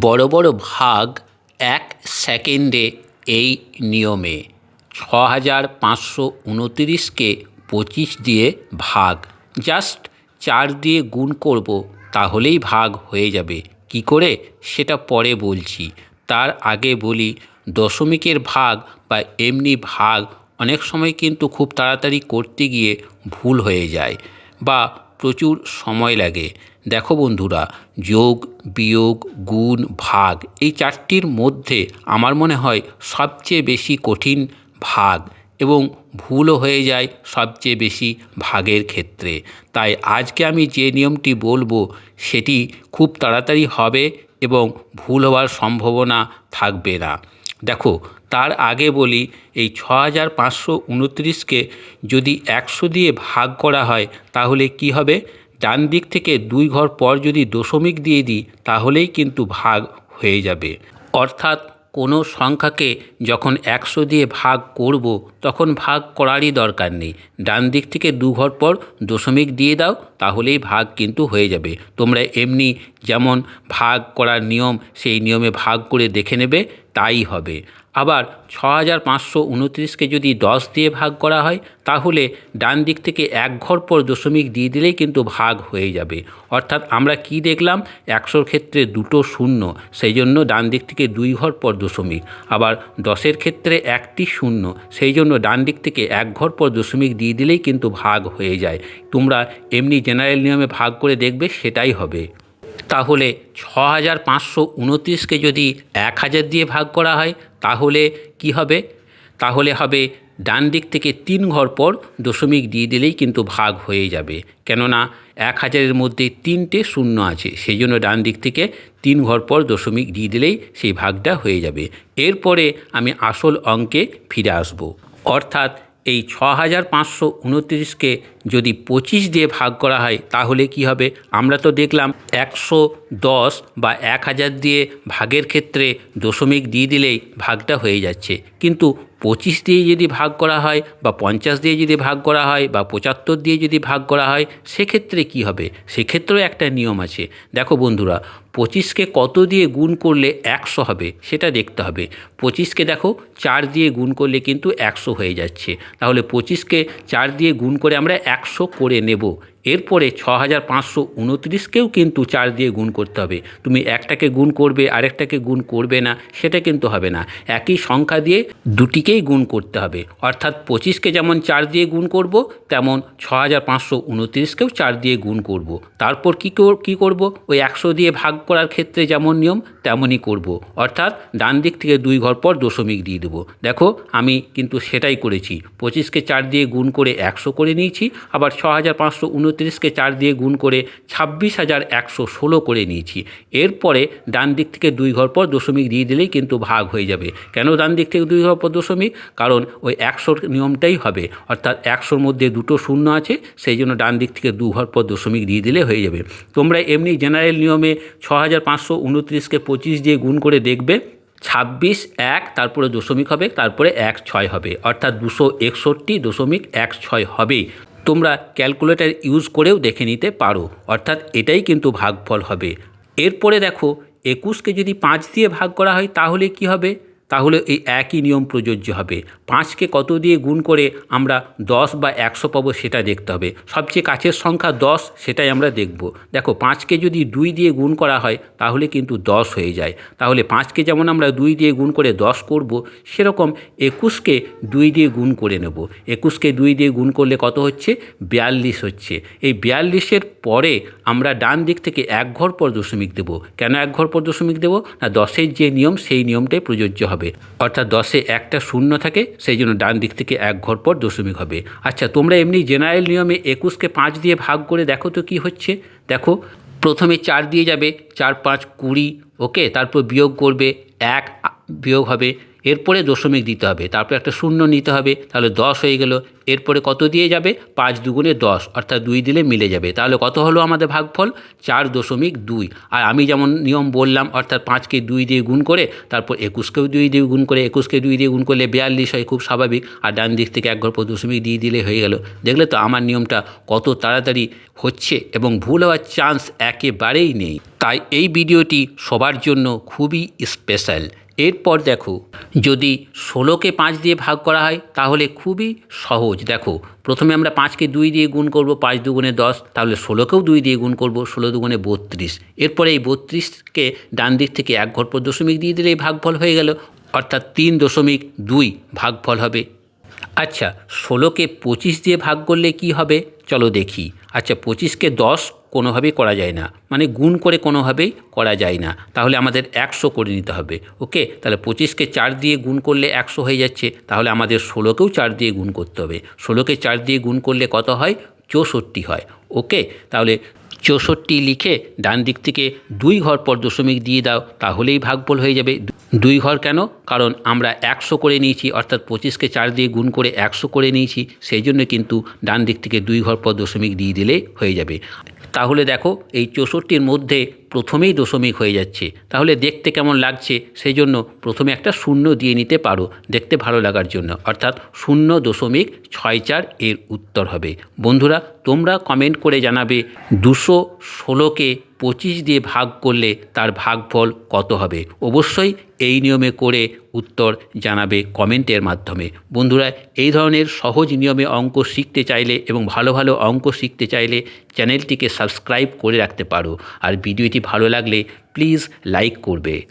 বড় বড় ভাগ এক সেকেন্ডে এই নিয়মে ছ হাজার পাঁচশো উনতিরিশকে পঁচিশ দিয়ে ভাগ। জাস্ট চার দিয়ে গুণ করব, তাহলেই ভাগ হয়ে যাবে। কি করে? সেটা পরে বলছি। তার আগে বলি, দশমিকের ভাগ বা এমনি ভাগ অনেক সময় কিন্তু খুব তাড়াতাড়ি করতে গিয়ে ভুল হয়ে যায় বা প্রচুর সময় লাগে। দেখো বন্ধুরা, যোগ, বিয়োগ, গুণ, ভাগ এই চারটির মধ্যে আমার মনে হয় সবচেয়ে বেশি কঠিন ভাগ এবং ভুলও হয়ে যায় সবচেয়ে বেশি ভাগের ক্ষেত্রে। তাই আজকে আমি যে নিয়মটি বলব সেটি খুব তাড়াতাড়ি হবে এবং ভুল হওয়ার সম্ভাবনা থাকবে না। দেখো তার আগে বলি, এই ছ হাজার পাঁচশো উনত্রিশকে যদি একশো দিয়ে ভাগ করা হয়, তাহলে কি হবে? ডান দিক থেকে দুই ঘর পর যদি দশমিক দিয়ে দিই, তাহলেই কিন্তু ভাগ হয়ে যাবে। অর্থাৎ কোনো সংখ্যাকে যখন একশো দিয়ে ভাগ করব, তখন ভাগ করারই দরকার নেই। ডান দিক থেকে দু ঘর পর দশমিক দিয়ে দাও, তাহলেই ভাগ কিন্তু হয়ে যাবে। তোমরা এমনি যেমন ভাগ করার নিয়ম, সেই নিয়মে ভাগ করে দেখে নেবে, তাই হবে। আবার ছ হাজার পাঁচশো উনত্রিশকে যদি দশ দিয়ে ভাগ করা হয়, তাহলে ডান দিক থেকে এক ঘর পর দশমিক দিয়ে দিলেই কিন্তু ভাগ হয়ে যাবে। অর্থাৎ আমরা কি দেখলাম? একশোর ক্ষেত্রে দুটো শূন্য, সেই জন্য ডান দিক থেকে দুই ঘর পর দশমিক। আবার দশের ক্ষেত্রে একটি শূন্য, সেই জন্য ডান দিক থেকে এক ঘর পর দশমিক দিয়ে দিলেই কিন্তু ভাগ হয়ে যায়। তোমরা এমনি জেনারেল নিয়মে ভাগ করে দেখবে, সেটাই হবে। তাহলে ছ হাজার পাঁচশো যদি এক হাজার দিয়ে ভাগ করা হয়, তাহলে কি হবে? তাহলে হবে ডান দিক থেকে তিন ঘর পর দশমিক দিয়ে দিলেই কিন্তু ভাগ হয়ে যাবে। কেননা এক হাজারের মধ্যে তিনটে শূন্য আছে, সেই জন্য ডান দিক থেকে তিন ঘর পর দশমিক দিয়ে দিলেই সেই ভাগটা হয়ে যাবে। এরপরে আমি আসল অঙ্কে ফিরে আসব। অর্থাৎ এই ছ হাজার পাঁচশো উনত্রিশকে যদি পঁচিশ দিয়ে ভাগ করা হয়, তাহলে কি হবে? আমরা তো দেখলাম একশো দশ বা এক হাজার দিয়ে ভাগের ক্ষেত্রে দশমিক দিয়ে দিলেই ভাগটা হয়ে যাচ্ছে। কিন্তু পঁচিশ দিয়ে যদি ভাগ করা হয় বা পঞ্চাশ দিয়ে যদি ভাগ করা হয় বা পঁচাত্তর দিয়ে যদি ভাগ করা হয়, সেক্ষেত্রে কি হবে? সেক্ষেত্রেও একটা নিয়ম আছে। দেখো বন্ধুরা, পঁচিশকে কত দিয়ে গুণ করলে একশো হবে, সেটা দেখতে হবে। পঁচিশকে দেখো চার দিয়ে গুণ করলে কিন্তু একশো হয়ে যাচ্ছে। তাহলে পঁচিশকে চার দিয়ে গুণ করে আমরা একশো করে নেব। এরপরে ছ হাজার পাঁচশো উনত্রিশকেও কিন্তু চার দিয়ে গুণ করতে হবে। তুমি একটাকে গুণ করবে, আরেকটাকে গুণ করবে না, সেটা কিন্তু হবে না। একই সংখ্যা দিয়ে দুটিকেই গুণ করতে হবে। অর্থাৎ পঁচিশকে যেমন চার দিয়ে গুণ করব, তেমন ছ হাজার পাঁচশো উনত্রিশকেও চার দিয়ে গুণ করব। তারপর কী কী করব? ওই একশো দিয়ে ভাগ করার ক্ষেত্রে যেমন নিয়ম, তেমনই করব। অর্থাৎ ডান দিক থেকে দুই ঘর পর দশমিক দিয়ে দেবো। দেখো, আমি কিন্তু সেটাই করেছি। পঁচিশকে চার দিয়ে গুণ করে একশো করে নিয়েছি, আবার ছ হাজার পাঁচশো উনত্রিশকে চার দিয়ে গুণ করে ছাব্বিশ হাজার একশো ষোলো করে নিয়েছি। এরপরে ডান দিক থেকে দুই ঘর পর দশমিক দিয়ে দিলেই কিন্তু ভাগ হয়ে যাবে। কেন ডান দিক থেকে দুই ঘর পর দশমিক? কারণ ওই একশোর নিয়মটাই হবে। অর্থাৎ একশোর মধ্যে দুটো শূন্য আছে, সেই জন্য ডান দিক থেকে দু ঘর পর দশমিক দিয়ে দিলে হয়ে যাবে। তোমরা এমনি জেনারেল নিয়মে ছ হাজার পাঁচশো উনত্রিশকে পঁচিশ দিয়ে গুণ করে দেখবে, ছাব্বিশ এক, তারপরে দশমিক হবে, তারপরে এক ছয় হবে। অর্থাৎ দুশো একষট্টি দশমিক এক ছয় হবে তোমরা ক্যালকুলেটর ইউজ করেও দেখে নিতে পারো। অর্থাৎ এটাই কিন্তু ভাগফল হবে। এরপরে দেখো, একুশকে যদি পাঁচ দিয়ে ভাগ করা হয়, তাহলে কি হবে? তাহলে এই একই নিয়ম প্রযোজ্য হবে। পাঁচকে কত দিয়ে গুণ করে আমরা দশ বা একশো পাবো সেটা দেখতে হবে। সবচেয়ে কাছের সংখ্যা দশ, সেটাই আমরা দেখব। দেখো, পাঁচকে যদি দুই দিয়ে গুণ করা হয়, তাহলে কিন্তু দশ হয়ে যায়। তাহলে পাঁচকে যেমন আমরা দুই দিয়ে গুণ করে দশ করব, সেরকম একুশকে দুই দিয়ে গুণ করে নেব। একুশকে দুই দিয়ে গুণ করলে কত হচ্ছে? বিয়াল্লিশ হচ্ছে। এই বিয়াল্লিশের পরে আমরা ডান দিক থেকে এক ঘর পর দশমিক দেব। কেন এক ঘর পর দশমিক দেব? না, দশের যে নিয়ম, সেই নিয়মটাই প্রযোজ্য হবে। অর্থাৎ দশে একটা শূন্য থাকে, সেই জন্য ডান দিক থেকে এক ঘর পর দশমিক হবে। আচ্ছা তোমরা এমনি জেনারেল নিয়মে একুশকে পাঁচ দিয়ে ভাগ করে দেখো তো কি হচ্ছে। দেখো, প্রথমে চার দিয়ে যাবে, চার, পাঁচ, কুড়ি ওকে তারপর বিয়োগ করবে, এক বিয়োগ হবে এরপরে দশমিক দিতে হবে, তারপরে একটা শূন্য নিতে হবে, তাহলে দশ হয়ে গেল। এরপরে কত দিয়ে যাবে? পাঁচ দুগুণে দশ, অর্থাৎ দুই দিলে মিলে যাবে। তাহলে কত হলো আমাদের ভাগফল? চার দশমিক দুই। আর আমি যেমন নিয়ম বললাম, অর্থাৎ পাঁচকে দুই দিয়ে গুণ করে, তারপর একুশকেও দুই দিয়ে গুণ করে, একুশকে দুই দিয়ে গুণ করলে বিয়াল্লিশ হয়, খুব স্বাভাবিক। আর ডান দিক থেকে এক পর দশমিক দিয়ে দিলে হয়ে গেল। দেখলে তো আমার নিয়মটা কত তাড়াতাড়ি হচ্ছে এবং ভুল হওয়ার চান্স একেবারেই নেই। তাই এই ভিডিওটি সবার জন্য খুবই স্পেশাল এরপর দেখো, যদি ষোলোকে পাঁচ দিয়ে ভাগ করা হয়, তাহলে খুবই সহজ। দেখো, প্রথমে আমরা পাঁচকে দুই দিয়ে গুণ করব, পাঁচ দুগুণে দশ, তাহলে ষোলোকেও দুই দিয়ে গুণ করব, ষোলো দুগুণে বত্রিশ। এরপরে এই বত্রিশকে ডান দিক থেকে এক ঘর পর দশমিক দিয়ে দিলে এই ভাগফল হয়ে গেল, অর্থাৎ তিন দশমিক দুই ভাগফল হবে। আচ্ছা ষোলোকে পঁচিশ দিয়ে ভাগ করলে কি হবে? চলো দেখি। আচ্ছা পঁচিশকে দশ কোনোভাবেই করা যায় না। মানে গুণ করে কোনোভাবেই করা যায় না। তাহলে আমাদের একশো করে নিতে হবে। ওকে? তাহলে পঁচিশকে চার দিয়ে গুণ করলে একশো হয়ে যাচ্ছে। তাহলে আমাদের ষোলোকেও চার দিয়ে গুণ করতে হবে। ষোলোকে চার দিয়ে গুণ করলে কত হয়? চৌষট্টি হয়। ওকে? তাহলে চৌষট্টি লিখে ডান দিক থেকে দুই ঘর পর দশমিক দিয়ে দাও। তাহলেই ভাগফল হয়ে যাবে। দুই ঘর কেন? কারণ আমরা একশো করে নিয়েছি। অর্থাৎ পঁচিশকে চার দিয়ে গুণ করে একশো করে নিয়েছি। সেই জন্য কিন্তু ডান দিক থেকে দুই ঘর পর দশমিক দিয়ে দিলে হয়ে যাবে। তাহলে দেখো এই চৌষট্টির মধ্যে প্রথমেই দশমিক হয়ে যাচ্ছে। তাহলে দেখতে কেমন লাগছে? সেই জন্য প্রথমে একটা শূন্য দিয়ে নিতে পারো, দেখতে ভালো লাগার জন্য। অর্থাৎ শূন্য দশমিক ছয় চার এর উত্তর হবে। বন্ধুরা, তোমরা কমেন্ট করে জানাবে দুশো ষোলোকে পঁচিশ দিয়ে ভাগ করলে তার ভাগফল কত হবে। অবশ্যই এই নিয়মে করে উত্তর জানাবে কমেন্টের মাধ্যমে। বন্ধুরা, এই ধরনের সহজ নিয়মে অঙ্ক শিখতে চাইলে এবং ভালো ভালো অঙ্ক শিখতে চাইলে চ্যানেলটিকে সাবস্ক্রাইব করে রাখতে পারো। আর ভালো লাগলে প্লিজ লাইক করবে।